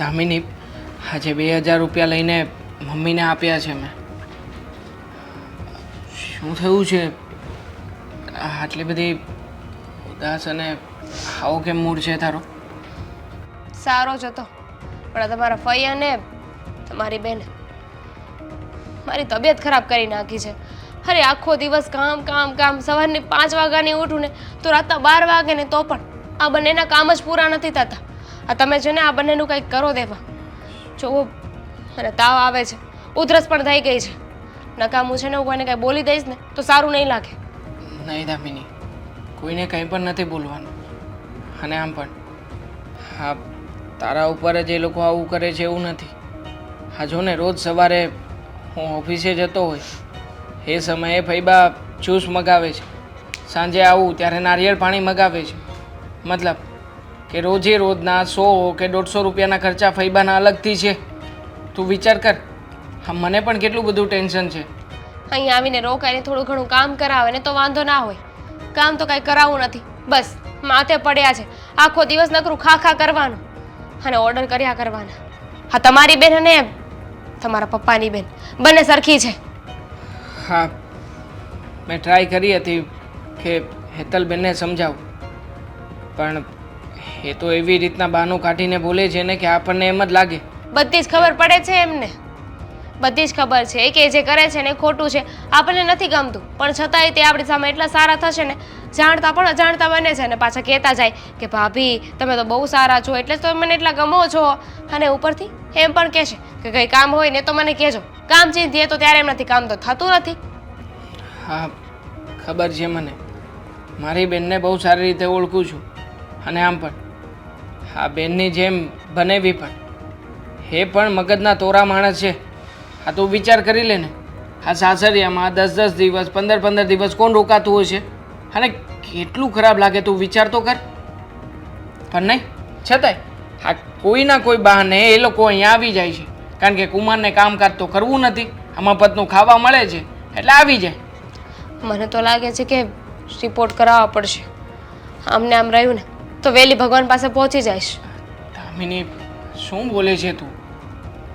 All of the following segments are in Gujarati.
દામિની આજે બે હજાર રૂપિયા લઈને મમ્મીને આપ્યા છે મેં. શું થયું છે? આટલી બધી ઉદાસ અને આવો કેમ મૂડ છે તારો? સારો જ હતો. પણ આ તમારા ફઈ અને તમારી બેન, મારી તબિયત ખરાબ કરી નાખી છે. અરે આખો દિવસ કામ કામ કામ, સવારની પાંચ વાગ્યાની ઉઠું ને તો રાતના બાર વાગે ને તો પણ આ બંનેના કામ જ પૂરા નથી થતા. આ તમે છે ને આ બંનેનું કંઈક કરો દેવા. જોવો અને તાવ આવે છે, ઉધરસ પણ થઈ ગઈ છે. નકામું છે ને હું કોઈને કંઈ બોલી દઈશ ને, તો સારું નહીં લાગે. નહીં દામિની, કોઈને કંઈ પણ નથી બોલવાનું. અને આમ પણ હા તારા ઉપર જ એ લોકો આવું કરે છે એવું નથી. હા જો ને રોજ સવારે હું ઓફિસે જતો હોય, એ સમયે ફૈબા જ્યુસ મગાવે છે. સાંજે આવું ત્યારે નારિયેળ પાણી મગાવે છે. મતલબ કે રોજે રોજના સો કે દોઢસો રૂપિયાના ખર્ચા ફૈબાના અલગથી છે. તું વિચાર કર હા મને પણ કેટલું બધું ટેન્શન છે. અહીં આવીને રોકાઈને થોડું ઘણું કામ કરાવે ને તો વાંધો ના હોય. કામ તો કાંઈ કરાવવું નથી. બસ માથે પડ્યા છે. આખો દિવસ નકરું ખા ખા કરવાનું અને ઓર્ડર કર્યા કરવાના. હા તમારી બેન અને તમારા પપ્પાની બેન. બંને સરખી છે. હા મેં ટ્રાય કરી હતી કે હેતલબેનને સમજાવું. પણ એ તો એવી રીતના બહાનું કાઢીને બોલે છે ને કે આપણને એમ જ લાગે. બધી જ ખબર પડે છે એમને. બધી જ ખબર છે. કે જે કરે છે ને ખોટું છે. આપણને નથી ગમતું. પણ છતાંય તે આપણી સામે એટલા સારા થશે ને જાણતા પણ અજાણતા બને છે અને પાછા કહેતા જાય કે ભાભી તમે તો બહુ સારા છો. એટલે જ તમે મને એટલા ગમો છો. અને ઉપરથી એમ પણ કહેશે કે કંઈ કામ હોય ને તો મને કહેજો. કામ ચીંધીએ તો ત્યારે એમ નથી. કામ તો થતું નથી. હા ખબર છે મને. મારી બેનને બહુ સારી રીતે ઓળખું છું. અને આમ પણ. હા બેનની જેમ બનેવી પણ. હે પણ મગજના તોરા માણસ છે. હા તું વિચાર કરી લે ને. આ સાસરિયામાં દસ દસ દિવસ, પંદર પંદર દિવસ કોણ રોકાતું હોય છે? અને કેટલું ખરાબ લાગે તું વિચાર તો કર. પણ નહીં, છતાંય હા કોઈના કોઈ બહાને એ લોકો અહીંયા આવી જાય છે. કારણ કે કુમારને કામકાજ તો કરવું નથી. આમાં મફતનું ખાવા મળે છે. એટલે આવી જાય. મને તો લાગે છે કે રિપોર્ટ કરાવવા પડશે. આમને આમ રહ્યું ને તો વહેલી ભગવાન પાસે પહોંચી જઈશ. દામિની શું બોલે છે તું?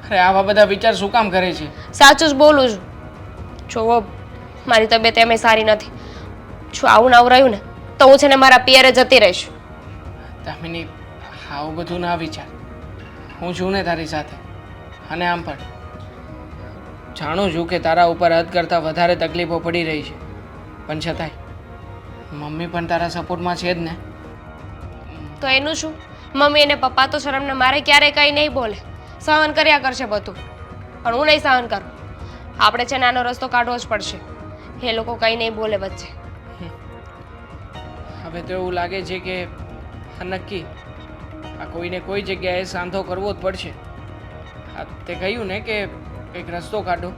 અરે આવા બધા વિચાર શું કામ કરે છે? સાચું જ બોલું છું. જોવો મારી તબિયત એમ સારી નથી. જો આવું ને રહ્યું ને તો હું છે ને મારા પિયરે જતી રહીશ. દામિની આવું બધું ના વિચાર. હું છું ને તારી સાથે. અને આમ પણ. જાણું છું કે તારા ઉપર હદ કરતાં વધારે તકલીફો પડી રહી છે. પણ છતાંય મમ્મી પણ તારા સપોર્ટમાં છે જ ને. તો એનું શું? મમ્મી અને પપ્પા તો શરમને મારે ક્યારે કંઈ નહીં બોલે. સહન કર્યા કરશે બધું. પણ હું નહીં સહન કરું. આપણે છે ને આનો રસ્તો કાઢવો જ પડશે. એ લોકો કંઈ નહીં બોલે વચ્ચે. હવે તો એવું લાગે છે કે નક્કી. આ કોઈને કોઈ જગ્યાએ સાંધો કરવો જ પડશે. હા તે કહ્યું ને કે કંઈક રસ્તો કાઢો.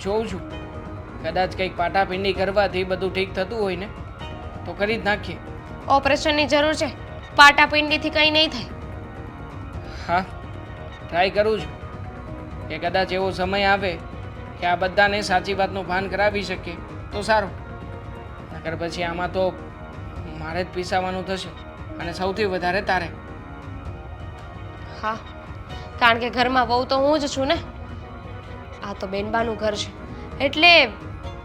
જોઉં છું. કદાચ કંઈક પાટાપિંડી કરવાથી બધું ઠીક થતું હોય ને, તો કરી જ નાખીએ. ઓપરેશનની જરૂર છે. પાટાપિંડીથી કંઈ નહીં થાય. હા ટ્રાય કરું છું. કે કદાચ એવો સમય આવે કે આ બધાને સાચી વાતનું ભાન કરાવી શકીએ તો સારું. નકર પછી આમાં તો મારે જ પીસાવાનું થશે અને સૌથી વધારે તારે. હા કારણ કે ઘરમાં વહુ તો હું જ છું ને. આ તો બેનબાનું ઘર છે. એટલે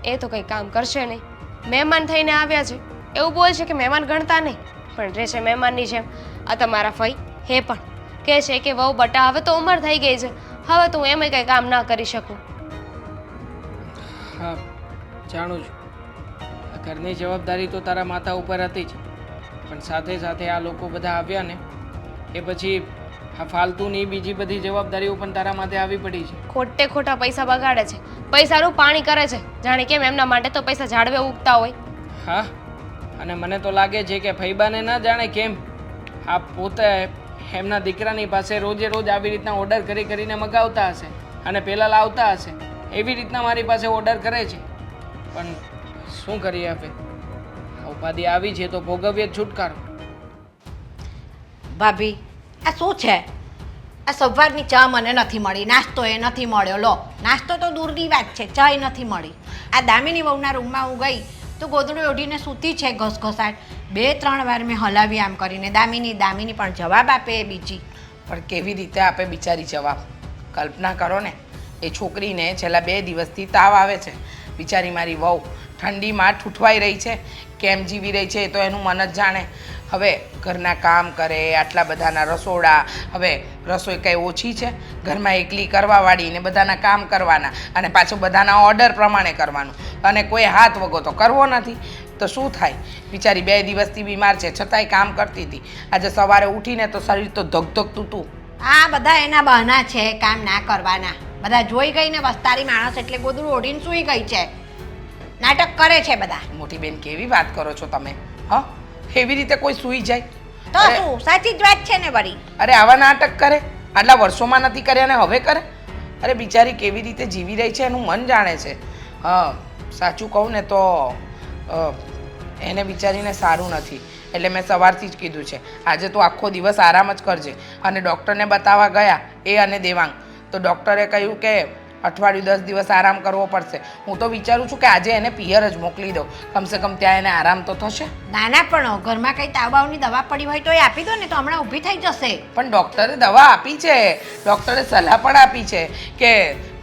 એ તો કંઈ કામ કરશે નહીં. મહેમાન થઈને આવ્યા છે. એવું બોલે છે કે મહેમાન ગણતા નહીં પણ રહે છે મહેમાનની જેમ. આ તમારા ફઈ હે પણ. કહે છે કે વહુ બટા હવે તો ઉંમર થઈ ગઈ છે. હવે તો હું એમ કંઈ કામ ના કરી શકું. હા જાણું છું. ઘરની જવાબદારી તો તારા માથા ઉપર હતી જ. પણ સાથે સાથે આ લોકો બધા આવ્યા ને એ પછી આ ફાલતુની બીજી બધી જવાબદારીઓ પણ તારા માથે આવી પડી છે. ખોટે ખોટા પૈસા બગાડે છે. પૈસાનું પાણી કરે છે. જાણે કેમ એમના માટે તો પૈસા ઝાડવે ઉગતા હોય. હા અને મને તો લાગે છે કે ફૈબાને ન જાણે કેમ આ પોતે એમના દીકરાની પાસે રોજે રોજ આવી રીતના ઓર્ડર કરી કરીને મગાવતા હશે અને પહેલાં લાવતા હશે. એવી રીતના મારી પાસે ઓર્ડર કરે છે. પણ શું કરીએ હવે? ઉપાધિ આવી છે તો ભોગવીએ છુટકારો. ભાભી, આ શું છે? આ સવારની ચા મને નથી મળી, નાસ્તો એ નથી મળ્યો. લો, નાસ્તો તો દૂરની વાત છે ચા એ નથી મળી. આ દામિની વહુના રૂમમાં હું ગઈ તો ગોદડું ઓઢીને સૂતી છે ઘસઘસાટ. બે, ત્રણ વાર મેં હલાવી આમ કરીને. દામિની દામિની પણ જવાબ આપે એ બીજી. પણ કેવી રીતે આપે બિચારી જવાબ? કલ્પના કરો ને. એ છોકરીને છેલ્લા બે દિવસથી તાવ આવે છે. બિચારી મારી વહુ ઠંડીમાં ઠૂઠવાઈ રહી છે. કેમ જીવી રહી છે એ તો એનું મન જ જાણે. હવે ઘરના કામ કરે આટલા બધાના રસોડા હવે રસોઈ કંઈ ઓછી છે? ઘરમાં એકલી કરવાવાળી ને બધાના કામ કરવાના અને પાછું બધાના ઓર્ડર પ્રમાણે કરવાનું. અને કોઈ હાથ વગો તો કરવો નથી. તો શું થાય? બિચારી બે દિવસથી બીમાર છે છતાંય કામ કરતી હતી. આજે સવારે ઉઠીને તો શરીર તો ધગધગતું હતું. આ બધા એના બહાના છે કામ ના કરવાના. બધા જોઈ ગઈ ને વસ્તારી માણસ એટલે ગોદડું ઓઢીને સૂઈ ગઈ છે. નાટક કરે છે બધા. મોટી બેન કેવી વાત કરો છો તમે હ? એવી રીતે કોઈ સૂઈ જાય? તો શું? સાચી જ વાત છે ને વળી. અરે આવા નાટક કરે? આટલા વર્ષોમાં નથી કર્યા ને હવે કરે? અરે બિચારી કેવી રીતે જીવી રહી છે એનું મન જાણે છે. હા સાચું કહું ને તો એને બિચારીને સારું નથી. એટલે મેં સવારથી જ કીધું છે આજે તું આખો દિવસ આરામ જ કરજે. અને ડૉક્ટરને બતાવવા ગયા એ અને દેવાંગ. તો ડૉક્ટરે કહ્યું કે અઠવાડિયું દસ દિવસ આરામ કરવો પડશે. હું તો વિચારું છું કે આજે એને પિયર જ મોકલી દઉં. કમસે કમ ત્યાં એને આરામ તો થશે. નાના પણ ઘરમાં કઈ તાવબાવની દવા પડી હોય તો એ આપી દો ને તો હમણાં ઊભી થઈ જશે. પણ ડૉક્ટરે દવા આપી છે. ડૉક્ટરે સલાહ પણ આપી છે કે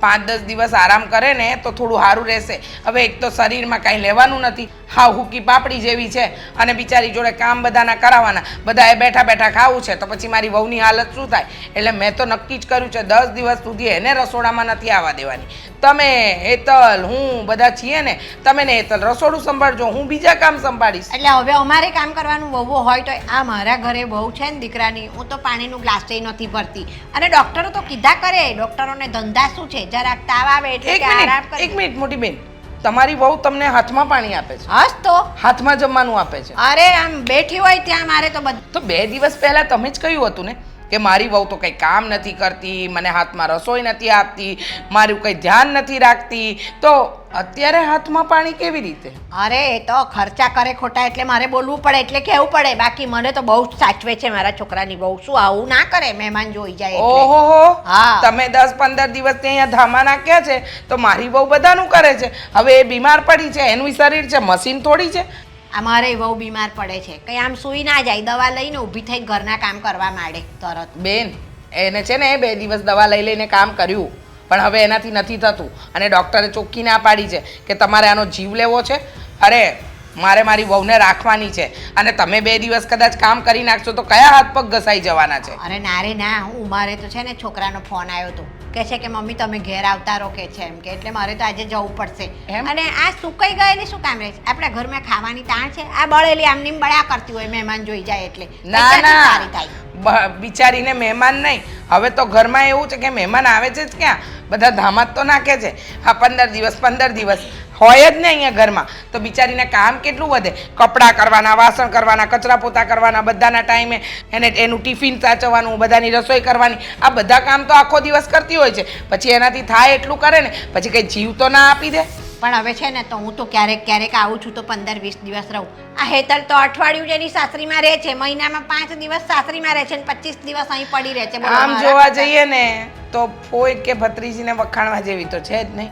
પાંચ દસ દિવસ આરામ કરે ને, તો થોડું સારું રહેશે. હવે એક તો શરીરમાં કાંઈ લેવાનું નથી. હા હુકી પાપડી જેવી છે. અને બિચારી જોડે કામ બધાના કરાવવાના. બધાએ બેઠા બેઠા ખાવું છે, તો પછી મારી વહુની હાલત શું થાય? એટલે મેં તો નક્કી જ કર્યું છે, દસ દિવસ સુધી એને રસોડામાં નથી આવવા દેવાની. તમે હેતલ, હું બધા છીએ ને, તમે ને હેતલ, રસોડું સંભાળજો, હું બીજા કામ સંભાળીશ. એટલે હવે અમારે કામ કરવાનું વહુ હોય તો આ મારા ઘરે વહુ છે ને દીકરાની, હું તો પાણીનું ગ્લાસ નથી ભરતી. અને ડોક્ટરો તો કીધા કરે, ડોક્ટરોને ધંધા શું છે? જરાક તાવ આવે એટલે એક કે આરામ મિનિટ કરી એક મિનિટ મોટી બેન. તમારી વહુ તમને હાથમાં પાણી આપે છે. હસ તો. હાથમાં જમવાનું આપે છે. અરે આમ બેઠી હોય ત્યાં મારે તો બધું તો બે દિવસ પહેલા તમે જ કહ્યું હતું ને કે મારી વહુ તો કંઈ કામ નથી કરતી મને હાથમાં રસોઈ નથી આપતી મારું કંઈ ધ્યાન નથી રાખતી. તો અત્યારે હાથમાં પાણી કેવી રીતે? અરે એ તો ખર્ચા કરે ખોટા એટલે મારે બોલવું પડે એટલે કહેવું પડે? બાકી મને તો બહુ સાચવે છે મારા છોકરાની બહુ શું આવું ના કરે? મહેમાન જોઈ જાય ઓહો હો. હા. તમે દસ પંદર દિવસથી અહીંયા ધામા નાખ્યા છે તો મારી બહુ બધાનું કરે છે. હવે એ બીમાર પડી છે એનું શરીર છે મશીન થોડી છે. અમારે બહુ બીમાર પડે છે. કંઈ આમ સૂઈ ના જાય, દવા લઈને ઊભી થઈ ઘરના કામ કરવા માંડે તરત. બેન, એને છે ને બે દિવસ દવા લઈ લઈને કામ કર્યું, પણ હવે એનાથી નથી થતું. અને ડૉક્ટરે ચોખ્ખી ના પાડી છે કે તમારે આનો જીવ લેવો છે. અરે મારે મારી વહુને રાખવાની છે. અને તમે બે દિવસ કદાચ કામ કરી નાખશો તો કયા હાથ પગ ઘસાઈ જવાના છે? અરે ના રે ના હું મારે તો છે ને છોકરાનો ફોન આવ્યો હતો કે છે કે મમ્મી તમે ઘેર આવતા રહો કે છે એમ કે એટલે મારે તો આજે જવું પડશે? અને આ સુકાઈ ગયેલી શું કામ રહે છે? આપણા ઘરમાં ખાવાની તાણ છે? આ બળેલી આમની આમ બળ્યા કરતી હોય મહેમાન જોઈ જાય એટલે. ના ના. સારી થાય. બિચારીને મહેમાન નહીં. હવે તો ઘરમાં એવું છે કે મહેમાન આવે છે જ ક્યાં? બધા ધામત તો નાખે છે. હા પંદર દિવસ પંદર દિવસ. હોય જ ને અહીંયા ઘરમાં. તો બિચારીને કામ કેટલું વધે? કપડાં કરવાના વાસણ કરવાના કચરા પોતા કરવાના બધાના ટાઈમે એને એનું ટિફિન સાચવવાનું બધાની રસોઈ કરવાની. આ બધા કામ તો આખો દિવસ કરતી હોય છે. પછી એનાથી થાય એટલું કરે ને પછી કંઈ જીવ તો ના આપી દે. પણ હવે છે ને તો હું તો ક્યારેક ક્યારેક આવું છું તો પંદર વીસ દિવસ રહું. આ હેતલ તો અઠવાડિયું જેની સાસરીમાં રહે છે. મહિનામાં પાંચ દિવસ સાસરીમાં રહે છે ને પચીસ દિવસ અહીં પડી રહે છે. આમ જોવા જઈએ ને તો ફોઈ કે ભત્રીજીને વખાણવા જેવી તો છે જ નહીં.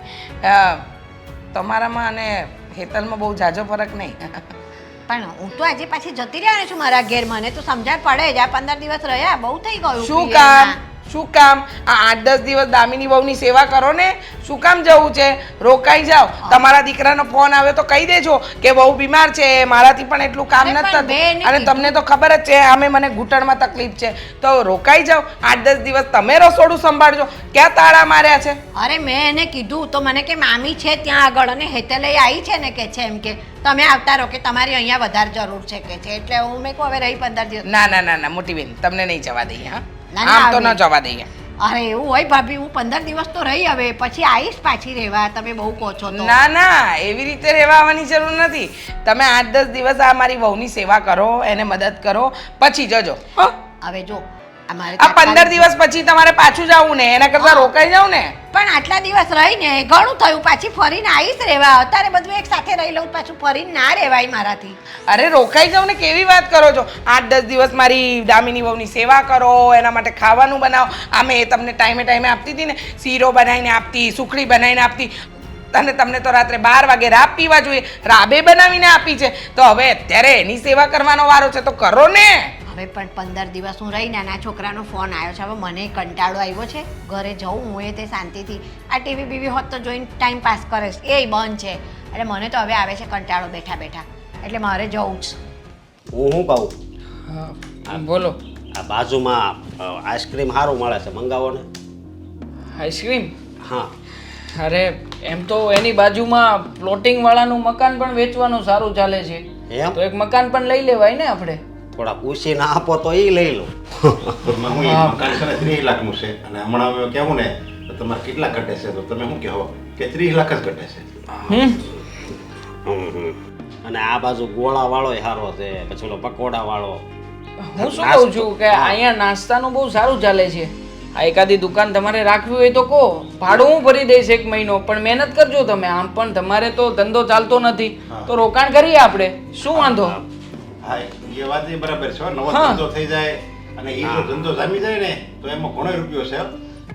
તમારામાં અને હેતલમાં બહુ જાજો ફરક નહીં. પણ હું તો આજે પાછી જતી રહેવાની છું મારા ઘેર મને તો સમજણ પડે જ. આ પંદર દિવસ રહ્યા બહુ થઈ ગયું શું કામ? શું કામ? આ આઠ દસ દિવસ દામિની બહુની સેવા કરો ને? શું કામ જવું છે? રોકાઈ જાઓ. તમારા દીકરાનો ફોન આવે તો કહી દેજો કે બહુ બીમાર છે મારાથી પણ એટલું કામ નથી થતું. અને તમને તો ખબર જ છે આમે મને ઘૂંટણમાં તકલીફ છે. તો રોકાઈ જાઓ. આઠ દસ દિવસ તમે રસોડું સંભાળજો. ક્યાં તાળા માર્યા છે? અરે મેં એને કીધું તો મને કે મામી છે ત્યાં આગળ અને હેતલે આવી છે ને કે છે એમ કે તમે આવતા રહો કે તમારી અહીંયા વધારે જરૂર છે કે છે. એટલે હું મેં કહું હવે રહી પંદર દિવસ. ના ના ના ના મોટી બેન તમને નહીં જવા દઈએ હા. ના, આમ તો ન. જવા દઈએ અરે એવું હોય ભાભી હું પંદર દિવસ તો રહી હવે પછી આવીશ પાછી રહેવા તમે બહુ કહો છો તો ના ના એવી રીતે રહેવા આવવાની જરૂર નથી તમે આઠ દસ દિવસ આ મારી વહુની સેવા કરો એને મદદ કરો પછી જજો હો? હવે જો આ પંદર દિવસ પછી તમારે પાછું જવું ને એના કરતા રોકાઈ જાવ ને? પણ આટલા દિવસ રહીને ઘણું થયું પાછી ફરીને આવીશ રહેવા. અત્યારે બધું એક સાથે રહી લઉં પાછું ફરીને ના રહેવાય મારાથી. અરે રોકાઈ જાવ ને કેવી વાત કરો છો? આઠ દસ દિવસ મારી દામિની વહુની સેવા કરો એના માટે ખાવાનું બનાવો. આમે એ તમને ટાઈમે ટાઈમે આપતી હતી ને શીરો બનાવીને આપતી સુખડી બનાવીને આપતી. અને તમને તો રાત્રે બાર વાગે રાબ પીવા જોઈએ રાબે બનાવીને આપી છે. તો હવે અત્યારે એની સેવા કરવાનો વારો છે તો કરો ને. હવે પણ પંદર દિવસ હું રહી નાના છોકરાનો ફોન આવ્યો છે. હવે મને કંટાળો આવ્યો છે. ઘરે જવું હું એ તે શાંતિથી આ ટીવી બીવી હોત તો જોઈને ટાઈમ પાસ કરે છે એ બંધ છે. એટલે મને તો હવે આવે છે કંટાળો બેઠા બેઠા. એટલે મારે જવું જ. હું હું કહું? હા બોલો. આ બાજુમાં આઈસ્ક્રીમ સારું મળે છે. મંગાવો ને. આઈસ્ક્રીમ? હા. અરે એમ તો એની બાજુમાં પ્લોટિંગ વાળાનું મકાન પણ વેચવાનું સારું ચાલે છે. એમ? તો એક મકાન પણ લઈ લેવાય ને આપણે. થોડા પૂછીને આપો તો એ લઈ લો. હું મકાન છે ને ત્રીસ લાખનું છે. અને હમણાં અમે કહેવું ને તો તમારે કેટલા ઘટે છે? તો તમે શું કહો કે ત્રીસ લાખ જ ઘટે છે. હમ. હમ, હમ. અને આ બાજુ ગોળા વાળો સારો છે. પછી ઓલો પકોડા વાળો હું શું કહું છું કે અહીંયા નાસ્તાનું બહુ સારું ચાલે છે. આ એકાદી દુકાન તમારે રાખવી હોય તો કહો. ભાડું હું ભરી દઈશ એક મહિનો પણ મહેનત કરજો તમે. આમ પણ તમારે તો ધંધો ચાલતો નથી. તો રોકાણ કરીએ આપણે. શું વાંધો? હા. એ વાત એ બરાબર છે નવો ધંધો થઈ જાય અને એ જો ધંધો જામી જાય ને તો એમાં ઘણો રૂપિયો છે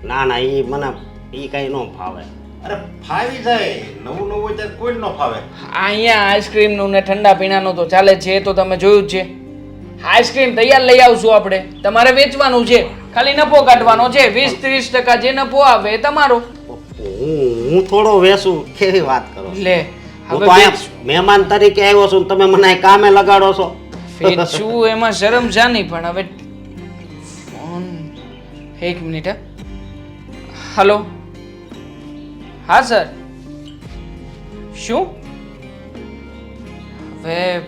ના ના એ મને એ કઈ ન ફાવે. અરે ફાવી જાય. નવું નવું હોય ત્યારે કોઈ ન ફાવે. અહીંયા આઈસ્ક્રીમનું ને ઠંડા પીણાનું તો ચાલે છે એ તો તમે જોયું જ છે. આઈસ્ક્રીમ તૈયાર લઈ આવશું આપણે. તમારે વેચવાનું છે. ખાલી નફો કાઢવાનો છે. વીસ ત્રીસ ટકા જે નફો આવે એ તમારો. હું હું થોડો વેસું કેવી વાત કરો? લે હું તો અહીંયા મહેમાન તરીકે આવ્યો છું તમે મને કામે લગાડો છો. વેચવું એમાં શરમ શાની પણ હવે ફોન, એક મિનિટ. હલો. હા, સર. શું? હવે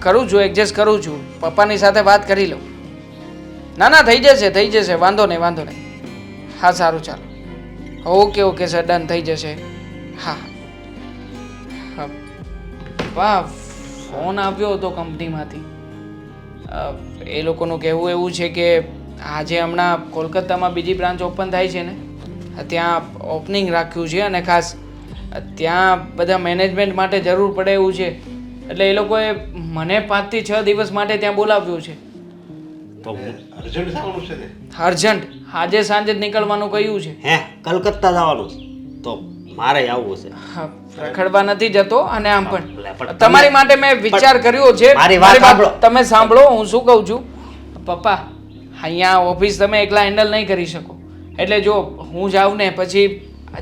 કરું છું એડજસ્ટ કરું છું. પપ્પાની સાથે વાત કરી લઉં. ના ના, થઈ જશે થઈ જશે, વાંધો નહીં વાંધો નહીં. હા, સારું, ચાલો. ઓકે ઓકે, સર, ડન, થઈ જશે. હા વાહ ફોન આવ્યો હતો કંપનીમાંથી. એ લોકોનું કહેવું એવું છે કે આજે હમણાં કોલકાતામાં બીજી બ્રાન્ચ ઓપન થાય છે ને ત્યાં ઓપનિંગ રાખ્યું છે અને ખાસ ત્યાં બધા મેનેજમેન્ટ માટે જરૂર પડે એવું છે. એટલે એ લોકોએ મને પાંચથી છ દિવસ માટે ત્યાં બોલાવ્યું છે. અર્જન્ટ આજે સાંજે જ નીકળવાનું કહ્યું છે. હે કલકત્તા જવાનું તો મારે આવવું છે. હા, રખડવા નથી જતો અને આમ પણ. તમારી માટે મેં વિચાર કર્યો છે. મારી વાત સાંભળો. તમે સાંભળો હું શું કહું છું? પપ્પા અહીંયા ઓફિસ તમે એકલા હેન્ડલ નહીં કરી શકો. એટલે જો હું જાઉં ને પછી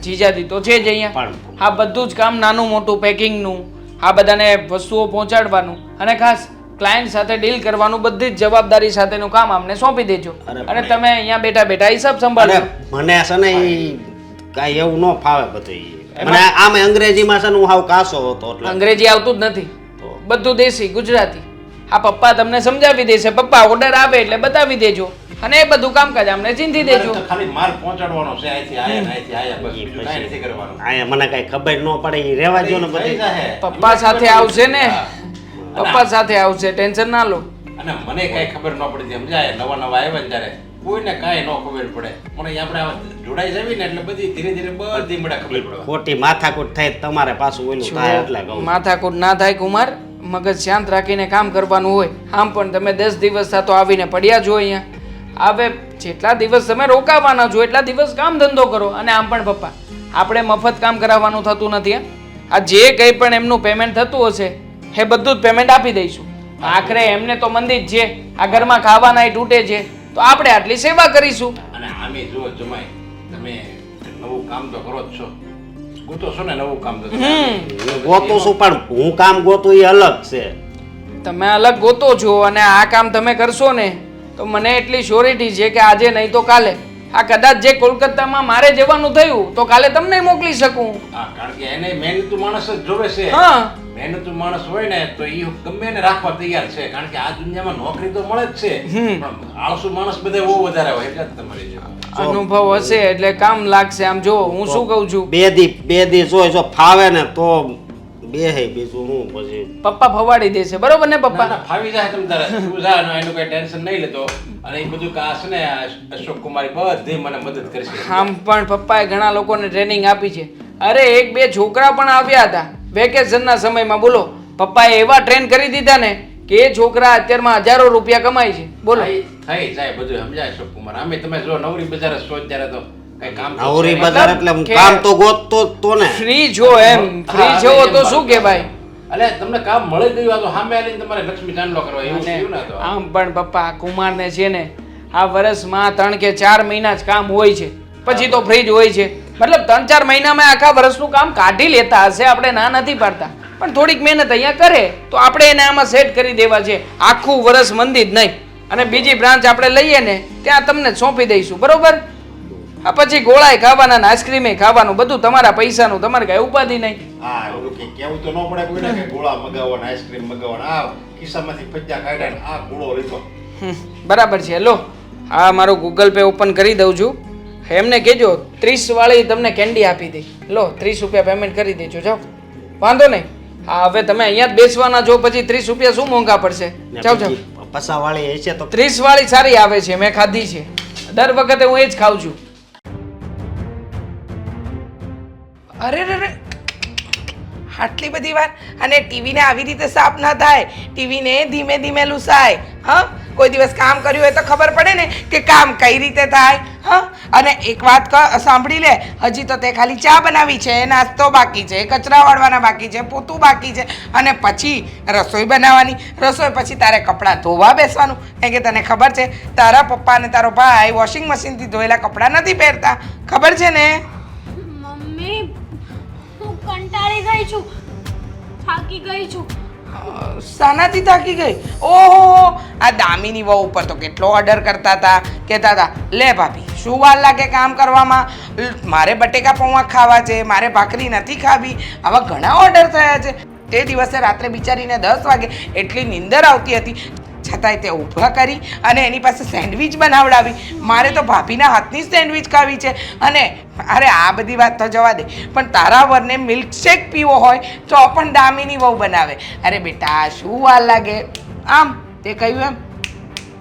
જીજાજી તો છે જ અહીંયા. હા આ બધું જ કામ નાનું મોટું પેકિંગનું આ બધાને વસ્તુઓ પહોંચાડવાનું અને ખાસ ક્લાયન્ટ સાથે ડીલ કરવાનું બધી જ જવાબદારી સાથેનું કામ અમને સોંપી દેજો. અને તમે અહીંયા બેઠા બેઠા હિસાબ સંભાળો. મને છે ને કાંઈ એવું ન ફાવે બધું મને આમ અંગ્રેજીમાં છે ને હું હાવ કાસો હતો એટલે. અંગ્રેજી આવતું જ નથી. બધું દેશી ગુજરાતી. આ પપ્પા તમને સમજાવી દેશે. પપ્પા ઓર્ડર આવે એટલે બતાવી દેજો. અને એ બધું કામકાજ અમને ચીંધી દેજો. ખાલી માલ પહોંચાડવાનો છે. અહીંથી આયા અહીંથી આયા. બસ બીજું કાંઈ નથી કરવાનું. આયા મને કાંઈ ખબર ન પડે એ રહેવા દો ને બધી. પપ્પા સાથે આવશે ને? પપ્પા સાથે આવશે ટેન્શન ના લો. અને મને કાંઈ ખબર ન પડતી સમજાય? નવા નવા આવ્યા ને ત્યારે. કોઈને કાંઈ ન ખબર પડે. મને આપણે જોડાઈ જવી ને એટલે બધી ધીરે ધીરે બધી મને ખબર પડે. ખોટી માથાકૂટ થાય તમારે પાછું ઓલું થાય એટલે કહું માથાકૂટ ના થાય કુમાર મગજ શાંત રાખીને કામ કરવાનું હોય. આમ પણ તમે દસ દિવસ થતો આવીને પડ્યા છો અહીંયા. હવે જેટલા દિવસ તમે રોકાવાના છો એટલા દિવસ કામ ધંધો કરો. અને આમ પણ પપ્પા આપણે મફત કામ કરાવવાનું થતું નથી આ જે કંઈ પણ એમનું પેમેન્ટ થતું હશે એ બધું જ પેમેન્ટ આપી દઈશું. આખરે એમને તો મંદિર છે. આ ઘરમાં ખાવાના તૂટે છે. તો આપણે આટલી સેવા કરીશું. અને આમે જો જમાય તમે નવું કામ તો કરો જ છો. ગોતો છો ને નવું કામ તો હું ગોતું છું પણ હું કામ ગોતું એ અલગ છે. તમે અલગ ગોતો છો અને આ કામ તમે કરશો ને તો મને એટલી શ્યોરિટી છે કે આજે નહીં તો કાલે. આ કદાચ જે કોલકાતામાં મારે જવાનું થયું તો કાલે તમને મોકલી શકું. હા કારણ કે એને મહેનતુ માણસ જ જોવે છે. હા. મહેનતુ માણસ હોય ને તો એ ગમે એને રાખવા તૈયાર છે. કારણ કે આ દુનિયામાં નોકરી તો મળે જ છે. પણ આળસુ માણસ બધે બહુ વધારે હોય એટલે જ તમારી અનુભવ હશે એટલે કામ લાગશે. આમ જો હું શું કહું છું? બે દી બે દી જો જો ફાવે ને તો બે હે બીજું હું પછી. પપ્પા ફવાડી દેશે બરોબર ને પપ્પા? ના ફાવી જાય તમ તારે. તું જા ને એનું કઈ ટેન્શન નહીં લેતો અને એ બધું કાશ ને અશોક કુમારી બધી મને મદદ કરશે. આમ પણ પપ્પાએ ઘણા લોકોને ટ્રેનિંગ આપી છે. અરે એક બે છોકરા પણ આવ્યા હતા. વેકેશનના સમયમાં બોલો. પપ્પાએ એવા ટ્રેન કરી દીધા ને કે એ છોકરા અત્યારમાં હજારો રૂપિયા કમાય છે. બોલો. થઈ જાય બધું સમજાય છો કુમાર. અમે તમે જો નવરી બજાર શોધ ત્યારે તો કઈ કામ નવરી બજાર એટલે હું કામ તો ગોતતો તો ને. ફ્રી છો એમ. ફ્રી છો તો શું કે ભાઈ? અલે તમને કામ મળી ગયું તો સામે આવીને તમારે લક્ષ્મી ચાંદલો કરવા એવું થયું ને તો? આમ પણ પપ્પા કુમાર ને છે ને આ વર્ષમાં ત્રણ કે ચાર મહિના જ કામ હોય છે. પછી તો ફ્રી જ હોય છે. મતલબ ત્રણ ચાર મહિનામાં આખા વર્ષનું કામ કાઢી લેતા હશે આપણે ના નથી પાડતા. પણ થોડીક મહેનત અહીંયા કરે તો આપણે એને આમાં સેટ કરી દેવા છે. આખું વર્ષ મંદી જ નહીં. અને બીજી બ્રાન્ચ આપણે લઈએ ને ત્યાં તમને સોંપી દઈશું બરોબર? આ પછી ગોળાય ખાવાના ને આઈસ્ક્રીમે ખાવાનું બધું તમારા પૈસાનું તમારે કઈ ઉપાધિ નહીં. હા એવું કે કેવું તો ન પડે કોઈને કે ગોળા મગાવવાના આઈસ્ક્રીમ મગાવવાના. આ ખિસ્સામાંથી પૈસા કાઢ્યા આ ગોળો લીધો. બરાબર છે. લો હા મારો ગૂગલ પે ઓપન કરી દઉં છું. એમને કહેજો ત્રીસ વાળી તમને કેન્ડી આપી દઈ લો ત્રીસ રૂપિયા પેમેન્ટ કરી દેજો જાઓ. વાંધો નહીં. હા હવે તમે અહીંયા જ બેસવાના છો પછી ત્રીસ રૂપિયા શું મોંઘા પડશે? જાઓ જાઓ. પસાવાળી છે તો ત્રીસ વાળી સારી આવે છે મેં ખાધી છે. દર વખતે હું એ જ ખાઉં છું. અરે રે રે આટલી બધી વાર અને ટીવીને આવી રીતે સાફ ના થાય. ટીવીને ધીમે ધીમે લુસાય હા? કોઈ દિવસ કામ કર્યું હોય તો ખબર પડે ને કે કામ કઈ રીતે થાય, હા? અને એક વાત સાંભળી લે. હજી તો તે ખાલી ચા બનાવી છે નાસ્તો બાકી છે કચરા વાળવાના બાકી છે, પોતું બાકી છે. અને પછી રસોઈ બનાવવાની. રસોઈ પછી તારે કપડાં ધોવા બેસવાનું. કેમ કે તને ખબર છે, તારા પપ્પા અને તારો ભાઈ વોશિંગ મશીનથી ધોયેલા કપડાં નથી પહેરતા. ખબર છે ને? મમ્મી, હું કંટાળી ગઈ છું. થાકી ગઈ છું. શાનાથી થાકી ગઈ? ઓહો, આ દામીની વહુ ઉપર તો કેટલો ઓર્ડર કરતા હતા, કહેતા હતા, લે ભાભી, શું વાર લાગે કામ કરવામાં? મારે બટેકા પૌવા ખાવા છે, મારે ભાખરી નથી ખાવી. આવા ઘણા ઓર્ડર થયા છે. તે દિવસે રાત્રે બિચારીને દસ વાગે એટલી નીંદર આવતી હતી છતાંય તે ઊભા કરી અને એની પાસે સેન્ડવિચ બનાવડાવી. મારે તો ભાભીના હાથની સેન્ડવિચ ખાવી છે. અને અરે આ બધી વાત તો જવા દે. પણ તારા વરને મિલ્કશેક પીવો હોય તો પણ દામીની વહુ બનાવે. અરે બેટા, શું વાર લાગે? આમ, તે કહ્યું એમ.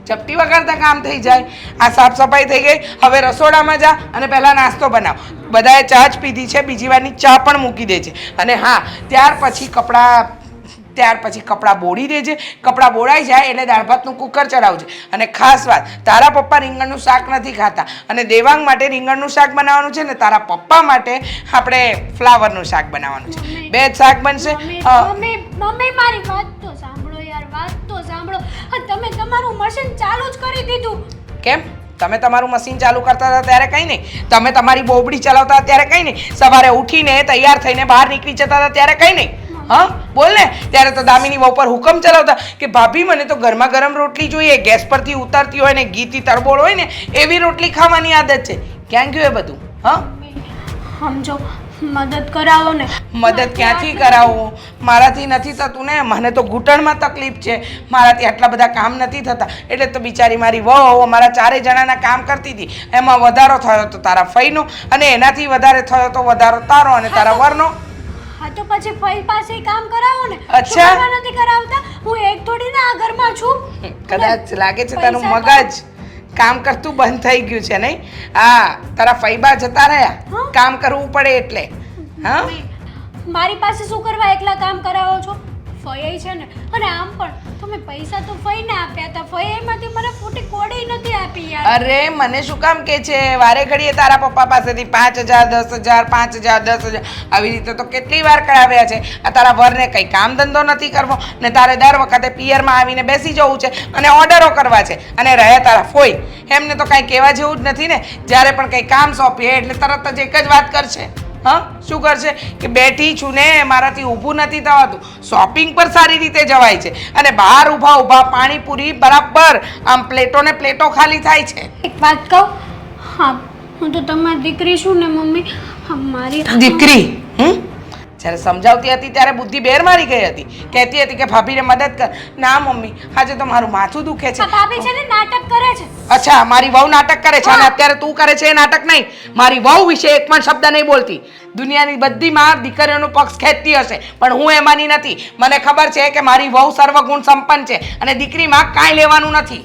ચપટી વગાડતા કામ થઈ જાય. આ સાફ સફાઈ થઈ ગઈ. હવે રસોડામાં જા અને પહેલાં નાસ્તો બનાવ. બધાએ ચા જ પીધી છે. બીજી વારની ચા પણ મૂકી દે છે. અને હા, ત્યાર પછી કપડાં ત્યાર પછી કપડાં બોળી દેજે. કપડાં બોળાઈ જાય એટલે દાળ ભાતનું કુકર ચડાવજે અને ખાસ વાત તારા પપ્પા રીંગણનું શાક નથી ખાતા. અને દેવાંગ માટે રીંગણનું શાક બનાવવાનું છે ને તારા પપ્પા માટે આપણે ફ્લાવરનું શાક બનાવવાનું છે. બે જ શાક બનશે. મમ્મી મમ્મી મમ્મી મારી વાત તો સાંભળો યાર વાત તો સાંભળો. તમે તમારું મશીન ચાલુ જ કરી દીધું. કેમ? તમે તમારું મશીન ચાલુ કરતા હતા ત્યારે કંઈ નહીં. તમે તમારી બોબડી ચલાવતા ત્યારે કંઈ નહીં. સવારે ઉઠીને તૈયાર થઈને બહાર નીકળી જતા હતા ત્યારે કંઈ નહીં. હા? બોલ ને ત્યારે તો દામિની બહુ પર હુકમ ચલાવતા કે ભાભી મને તો ગરમા ગરમ રોટલી જોઈએ ગેસ પરથી ઉતરતી હોય ને ઘીથી તરબોળ હોય ને એવી રોટલી ખાવાની આદત છે. ક્યાં ગયું એ બધું? હા? સમજો. મદદ કરાવો ને. મદદ ક્યાંથી કરાવવું મારાથી નથી થતું ને. મને તો ઘૂંટણમાં તકલીફ છે. મારાથી આટલા બધા કામ નથી થતા. એટલે તો બિચારી મારી વહુ મારા ચારે જણાના કામ કરતી હતી. એમાં વધારો થયો તો તારા ફઈનો અને એનાથી વધારે થયો તો વધારો તારો અને તારા વરનો. હા તો પછી ફઈ પાસે કામ કરાવો ને. અચ્છા. નથી કરાવતા? હું એક થોડી ના આ ઘરમાં છું. કદાચ લાગે છે તારું મગજ કામ કરતું બંધ થઈ ગયું છે નહીં? હા તારા ફઈબા જતા રહ્યા? કામ કરવું પડે એટલે. હા? મારી પાસે શું કરવા એકલા કામ કરાવો છો? ફઈ છે ને. અને આમ પણ તમે પૈસા તો ફઈને આપ્યા હતા. ફઈ એમાંથી મને ફૂટી કોડી નથી આપી યાર. અરે, મને શું કામ કે છે? વારે ઘડીએ તારા પપ્પા પાસેથી પાંચ હજાર, દસ હજાર, પાંચ હજાર, દસ હજાર. આવી રીતે તો કેટલી વાર કરાવ્યા છે? આ તારા વરને કંઈ કામ ધંધો નથી કરવો. ને તારે દર વખતે પિયરમાં આવીને બેસી જવું છે અને ઓર્ડરો કરવા છે. અને રહ્યા તારા ફોઈ. એમને તો કાંઈ કહેવા જેવું જ નથી ને. જ્યારે પણ કંઈ કામ સોંપીએ એટલે તરત જ એક જ વાત કરશે. હા? શું કરશે? કે બેઠી છું ને મારાથી ઊભું નથી થવાતું. શોપિંગ પર સારી રીતે જવાય છે. અને બહાર ઊભા ઊભા પાણીપુરી બરાબર આમ પ્લેટો ને પ્લેટો ખાલી થાય છે. એક વાત કહું? હા હું તો તમારી દીકરી છું ને મમ્મી. મારી દીકરી? હમ? જ્યારે સમજાવતી હતી ત્યારે બુદ્ધિ બેર મારી ગઈ હતી. કહેતી હતી કે ભાભીને મદદ કર. ના મમ્મી આજે તો મારું માથું દુખે છે. ભાભી છે ને નાટક કરે છે. અચ્છા મારી વહુ નાટક કરે છે? અને અત્યારે તું કરે છે એ નાટક નહીં? મારી વહુ વિશે એક પણ શબ્દ નહીં બોલતી. દુનિયાની બધી માં દીકરીઓનો પક્ષ ખેંચતી હશે પણ હું એમાંની નથી. મને ખબર છે કે મારી વહુ સર્વગુણ સંપન્ન છે અને દીકરીમાં કાંઈ લેવાનું નથી.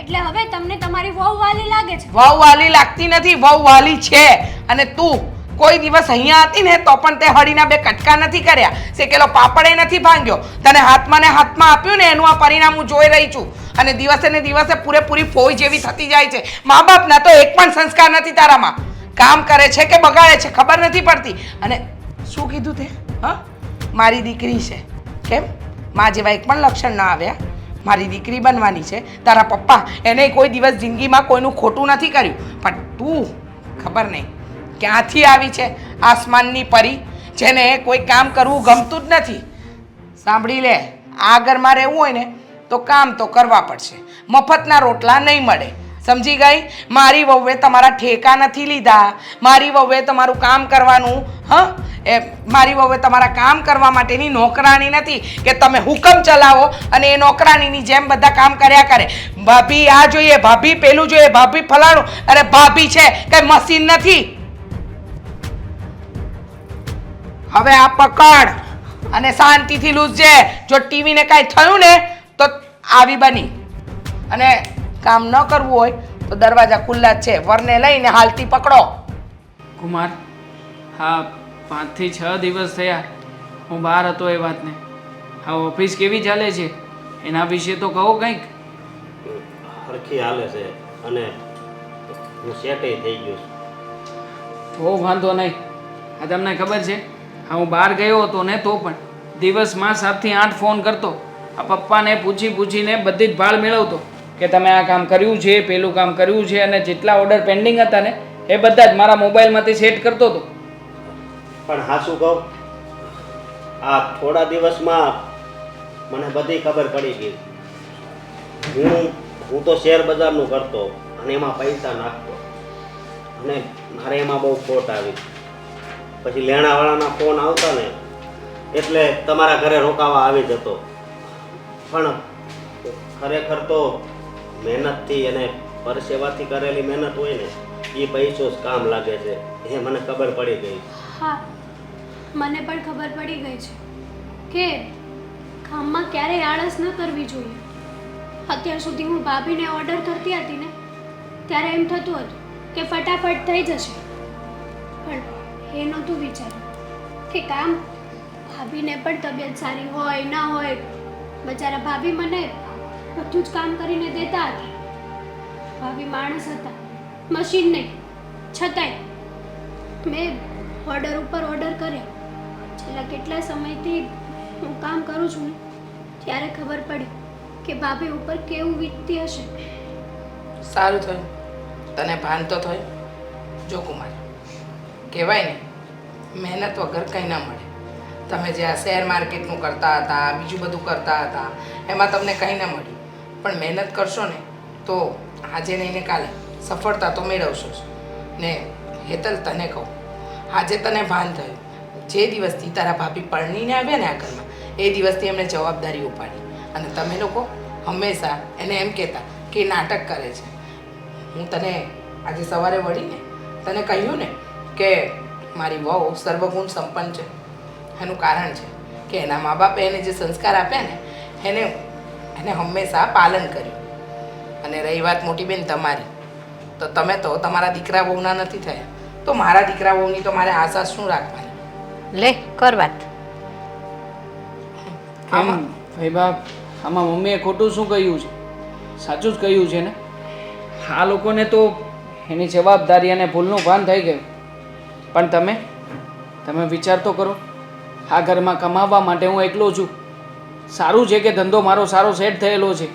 એટલે હવે તમને તમારી વહુ વાલી લાગે છે? વહુ વાલી લાગતી નથી વહુ વાલી છે. અને તું કોઈ દિવસ અહીંયા હતી ને, તો પણ તે હળીના બે કટકા નથી કર્યા. શેકેલો પાપડે નથી ભાંગ્યો. તને હાથમાં ને હાથમાં આપ્યું ને, એનું આ પરિણામ હું જોઈ રહી છું. અને દિવસે ને દિવસે પૂરેપૂરી ફોઈ જેવી થતી જાય છે. મા બાપના તો એક પણ સંસ્કાર નથી તારામાં. કામ કરે છે કે બગાડે છે, ખબર નથી પડતી. અને શું કીધું તે? હા? મારી દીકરી છે. કેમ? મા જેવા એક પણ લક્ષણ ના આવ્યા મારી દીકરી બનવાની છે. તારા પપ્પા એને કોઈ દિવસ જિંદગીમાં કોઈનું ખોટું નથી કર્યું. પણ તું, ખબર નહીં. ક્યાંથી આવી છે આસમાનની પરી, જેને કોઈ કામ કરવું ગમતું જ નથી? સાંભળી લે, આ ઘરમાં રહેવું હોય ને, તો કામ તો કરવા પડશે. મફતના રોટલા નહીં મળે. સમજી ગઈ? મારી વહુએ તમારા ઠેકા નથી લીધા. મારી વહુએ તમારું કામ કરવાનું, હ? એ, મારી વહુએ તમારા કામ કરવા માટેની નોકરાણી નથી કે તમે હુકમ ચલાવો અને એ નોકરાણીની જેમ બધા કામ કર્યા કરે. ભાભી આ જોઈએ, ભાભી પેલું જોઈએ, ભાભી ફલાણું. અરે ભાભી છે, કઈ મશીન નથી. હવે આ પકડ અને શાંતિથી લૂઝજે. જો ટીવીને કાંઈ થયું ને તો આવી બની. અને કામ ન કરવું હોય તો દરવાજા ખુલ્લા જ છે. વરને લઈને હાલતી પકડો. કુમાર હા પાંચથી છ દિવસ થયા. હું બહાર હતો એ વાતને. હા ઓફિસ કેવી ચાલે છે? એના વિશે તો કહો કંઈક. હરખી હાલે છે અને હું સેટે થઈ ગયો છું. બહુ વાંધો નહીં. આ તમને ખબર છે? હા, હું બહાર ગયો હતો ને તો પણ દિવસમાં સાતથી આઠ ફોન કરતો. આ પપ્પાને પૂછી પૂછીને બધી જ ભાળ મેળવતો કે તમે આ કામ કર્યું છે, પેલું કામ કર્યું છે અને જેટલા ઓર્ડર પેન્ડિંગ હતા ને, એ બધા જ મારા મોબાઈલમાંથી સેટ કરતો હતો. પણ હા, શું કહું? આ થોડા દિવસમાં મને બધી ખબર પડી ગઈ. હું હું તો શેર બજારનું કરતો અને એમાં પૈસા નાખતો. અને મારે એમાં બહુ ખોટ આવી. પછી લેણાવાળાના ફોન આવતા ને, એટલે તમારા ઘરે રોકાવા આવી જતો. પણ ખરેખર તો મહેનતથી અને પરસેવાથી કરેલી મહેનત હોય ને, એ પૈસો જ કામ લાગે છે. એ મને ખબર પડી ગઈ. હા, મને પણ ખબર પડી ગઈ છે કે કામમાં ક્યારેય આળસ ન કરવી જોઈએ. અત્યાર સુધી હું ભાભીને ઓર્ડર કરતી હતી ને, ત્યારે એમ થતું હતું કે ફટાફટ થઈ જશે. એ નહોતું વિચાર્યું કે કામ ભાભીને પણ તબિયત સારી હોય, ના હોય, બચારા ભાભી મને બધું જ કામ કરીને દેતા હતા. ભાભી માણસ હતા, મશીન નહીં, છતાંય મેં ઓર્ડર ઉપર ઓર્ડર કર્યા. છેલ્લા કેટલા સમયથી હું કામ કરું છું ત્યારે ખબર પડી કે ભાભી ઉપર કેવું વીતતી હશે. સારું થયું. તને ભાન તો થયું? જો કુમાર, કહેવાય ને મહેનત વગર કંઈ ના મળે. તમે જે આ શેર માર્કેટનું કરતા હતા, બીજું બધું કરતા હતા, એમાં તમને કંઈ ના મળ્યું પણ મહેનત કરશો ને, તો આજે નહીં ને કાલે સફળતા તો મેળવશો જ. ને હેતલ તને કહું, આજે તને ભાન થયું. જે દિવસથી તારા ભાભી પરણીને આવ્યા ને આ ઘરમાં એ દિવસથી એમણે જવાબદારી ઉપાડી. અને તમે લોકો હંમેશા એને એમ કહેતા કે નાટક કરે છે. હું તને આજે સવારે વળીને તને કહ્યું ને કે મારી વહુ સર્વગુણ સંપન્ન છે. એનું કારણ છે કે એના મા બાપે એને જે સંસ્કાર આપ્યા ને એને એને હંમેશા પાલન કર્યું. અને રહી વાત મોટી બેન તમારી. તો તમે તો તમારા દીકરા વહુના નથી થયા. તો મારા દીકરા વહુની તો મારે આશા શું રાખવાની? લે કર વાત. આમાં- ભાઈ બાપ આમાં મમ્મીએ ખોટું શું કહ્યું છે? સાચું જ કહ્યું છે ને? આ લોકોને તો એની જવાબદારી અને ભૂલનું ભાન થઈ ગયું. પણ તમે તમે વિચાર તો કરો, આ ઘરમાં કમાવા માટે હું એકલો છું. સારું છે કે ધંધો મારો સારો સેટ થયેલો છે.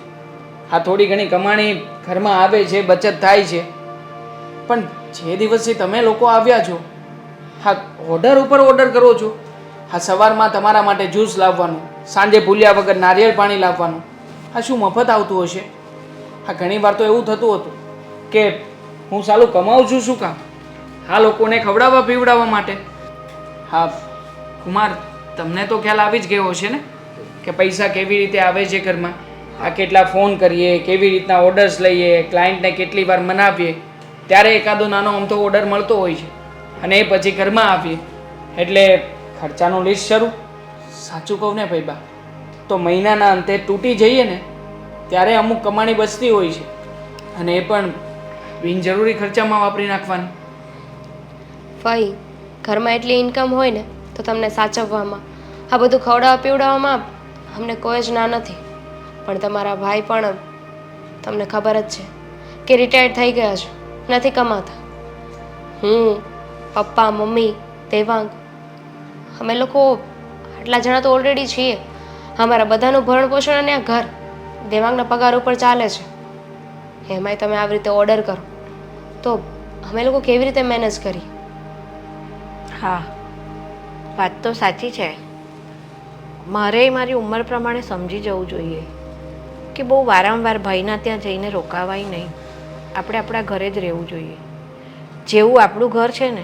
આ થોડી ઘણી કમાણી ઘરમાં આવે છે, બચત થાય છે. પણ જે દિવસથી તમે લોકો આવ્યા છો હા ઓર્ડર ઉપર ઓર્ડર કરો છો હા સવારમાં તમારા માટે જ્યુસ લાવવાનું, સાંજે ભૂલ્યા વગર નારિયેળ પાણી લાવવાનું હા શું મફત આવતું હશે? હા ઘણી વાર તો એવું થતું હતું કે હું સાલું કમાઉં છું શું કામ? હા લોકોને ખવડાવવા, પીવડાવવા માટે. હા, કુમાર, તમને તો ખ્યાલ આવી જ ગયો હશે ને? કે પૈસા કેવી રીતે આવે છે ઘરમાં? આ કેટલા ફોન કરીએ, કેવી રીતના ઓર્ડર્સ લઈએ ક્લાયન્ટને કેટલી વાર મનાવીએ. ત્યારે એકાદો નાનો અમથો ઓર્ડર મળતો હોય છે. અને એ પછી ઘરમાં આવીએ. એટલે ખર્ચાનું લિસ્ટ શરૂ. સાચું કહું ને ભાઈ બા તો મહિનાના અંતે તૂટી જઈએ ને, ત્યારે અમુક કમાણી બચતી હોય છે. અને એ પણ બિનજરૂરી ખર્ચામાં વાપરી નાખવાની. ફઈ, ઘરમાં એટલી ઇન્કમ હોય ને, તો તમને સાચવવામાં. આ બધું ખવડાવવા પીવડાવવામાં અમને કોઈ જ ના નથી. પણ તમારા ભાઈ પણ તમને ખબર જ છે કે રિટાયર્ડ થઈ ગયા છે, નથી કમાતા. હું, પપ્પા, મમ્મી, દેવાંગ, અમે લોકો આટલા જણા તો ઓલરેડી છીએ. અમારા બધાનું ભરણ પોષણ અને આ ઘર દેવાંગના પગાર ઉપર ચાલે છે. એમાંય તમે આવી રીતે ઓર્ડર કરો. તો અમે લોકો કેવી રીતે મેનેજ કરી હા. વાત તો સાચી છે. મારે મારી ઉંમર પ્રમાણે સમજી જવું જોઈએ કે બહુ વારંવાર ભાઈના ત્યાં જઈને રોકાવાય નહીં. આપણે આપણા ઘરે જ રહેવું જોઈએ. જેવું આપણું ઘર છે ને,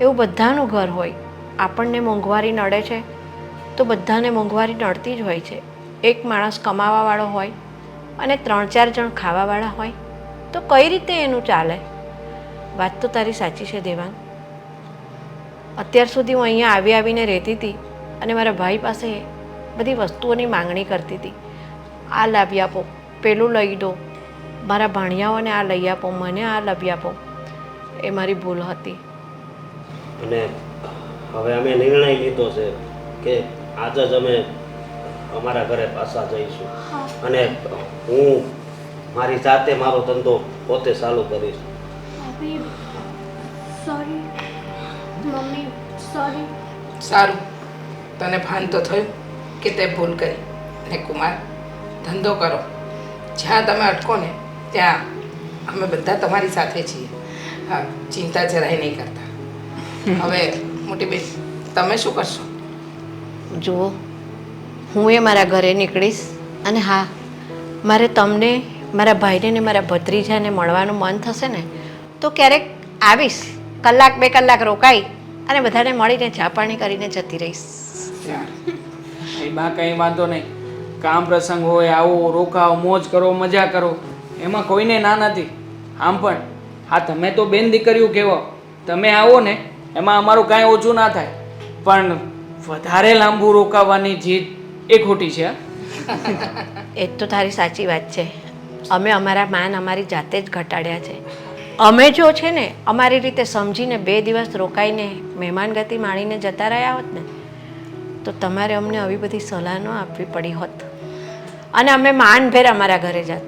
એવું બધાનું ઘર હોય. આપણને મોંઘવારી નડે છે, તો બધાને મોંઘવારી નડતી જ હોય છે. એક માણસ કમાવાવાળો હોય અને ત્રણ ચાર જણ ખાવાવાળા હોય, તો કઈ રીતે એનું ચાલે? વાત તો તારી સાચી છે, દેવાંગ. અત્યાર સુધી હું અહીંયા આવી આવીને રહેતી હતી અને મારા ભાઈ પાસે બધી વસ્તુઓની માંગણી કરતી હતી. આ લાવી આપો પેલું લઈ દો. મારા ભાણિયાઓને આ લઈ આપો મને આ લાવી આપો. એ મારી ભૂલ હતી. અને હવે અમે નિર્ણય લીધો છે કે આજે જ અમે અમારા ઘરે પાછા જઈશું. અને હું મારી જાતે મારો ધંધો પોતે ચાલુ કરીશ. સોરી મમ્મી સોરી સારું. તને ભાન તો થયું કે તે ભૂલ કરી. ને કુમાર ધંધો કરો. જ્યાં તમે અટકો ને ત્યાં અમે બધા તમારી સાથે છીએ. હા ચિંતા જરાય નહીં કરતા. હવે મોટી બેન તમે શું કરશો? જુઓ હું એ મારા ઘરે નીકળીશ અને હા મારે તમને મારા ભાઈને ને મારા ભત્રીજાને મળવાનું મન થશે ને તો ક્યારેક આવીશ. કલાક બે કલાક રોકાઈ અને બધાને મળીને ચા પાણી કરીને જતી રહીશ. એમાં કંઈ વાંધો નહીં. કામ પ્રસંગ હોય આવો રોકાઓ મોજ કરો મજા કરો. એમાં કોઈને ના નથી. આમ પણ હા તમે તો બેન દીકરીઓ કહેવો તમે આવો ને એમાં અમારું કાંઈ ઓછું ના થાય. પણ વધારે લાંબુ રોકાવાની જીદ એ ખોટી છે. એ તો તારી સાચી વાત છે. અમે અમારા માન અમારી જાતે જ ઘટાડ્યા છે. અમે જો છે ને અમારી રીતે સમજીને બે દિવસ રોકાઈને મહેમાન ગતિ માણીને જતા રહ્યા હોત ને તો તમારે અમને આવી બધી સલાહ ન આપવી પડી હોત. અને અમે માનભેર અમારા ઘરે જાત.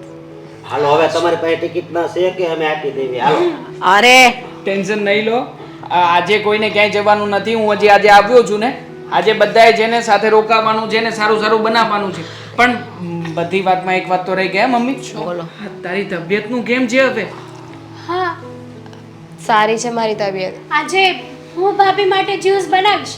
હાલો હવે તમારી પાસે ટિકિટ ના છે કે અમે આપી દેવી? હાલો. અરે! ટેન્શન નહીં લો. આજે કોઈને ક્યાંય જવાનું નથી. હું હજી આજે આવ્યો છું ને. આજે બધાએ જેને સાથે રોકાવાનું છે ને સારું સારું બનાવવાનું છે. પણ બધી વાતમાં એક વાત તો રહી ગયા મમ્મી બોલો. તારી તબિયતનું કેમ છે હવે? સારી છે મારી તબિયત. આજે હું ભાભી માટે જ્યુસ બનાવીશ.